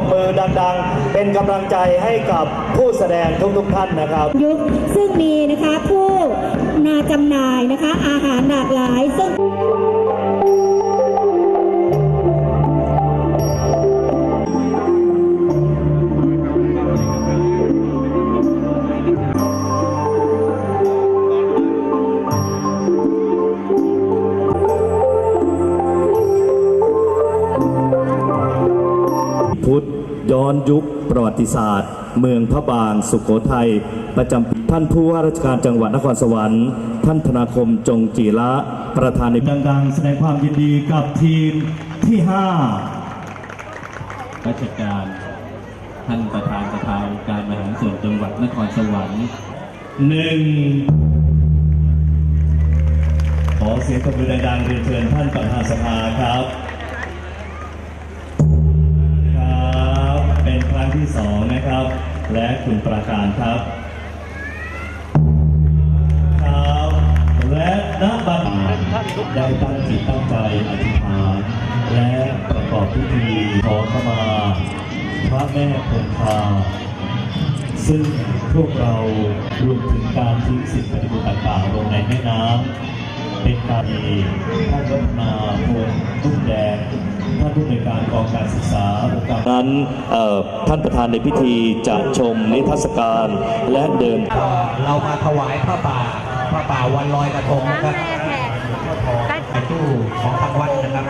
บมือดังๆ เป็นกำลังใจให้กับผู้แสดงทุกๆท่านนะครับยุคซึ่งมีนะคะผู้นาจำหน่ายนะคะ อาหารหลากหลายซึ่ง พุทธ ย้อนยุคประวัติศาสตร์ เมืองพระบาง สุขโขทัย ประจำปีท่านผู้ว่าราชการจังหวัดนครสวรรค์ ท่านธนาคมจงจีระประธานในดังๆ แสดงความยินดีกับทีมที่ราชการ ท่านประธานสภาองค์การบริหารส่วนจังหวัดนครสวรรค์5 1ขอเสียงตบมือดังๆเรียนเชิญท่านประธานสภาครับ ที่สองนะครับ และคุณประการครับครับและนักบัตรได้ตั้งจิตตั้งใจอธิษฐาน และประกอบพิธีขอขมาพระแม่คงคาซึ่งพวกเรารวมถึงการทิ้งสิ่งปฏิบัติต่างๆลงในแม่น้ำเป็นการดีท่านวัฒนาพงตุ้มแดง ท่านผู้ในวยการกองการศึกษาองค์การนั้นท่านประธานในพิธีจะชมนิทรรศการและเดิน เรามาถวายพระป่าพระป่าวันลอยกระทงนะครับไอตู้ของทางวัดนะครับ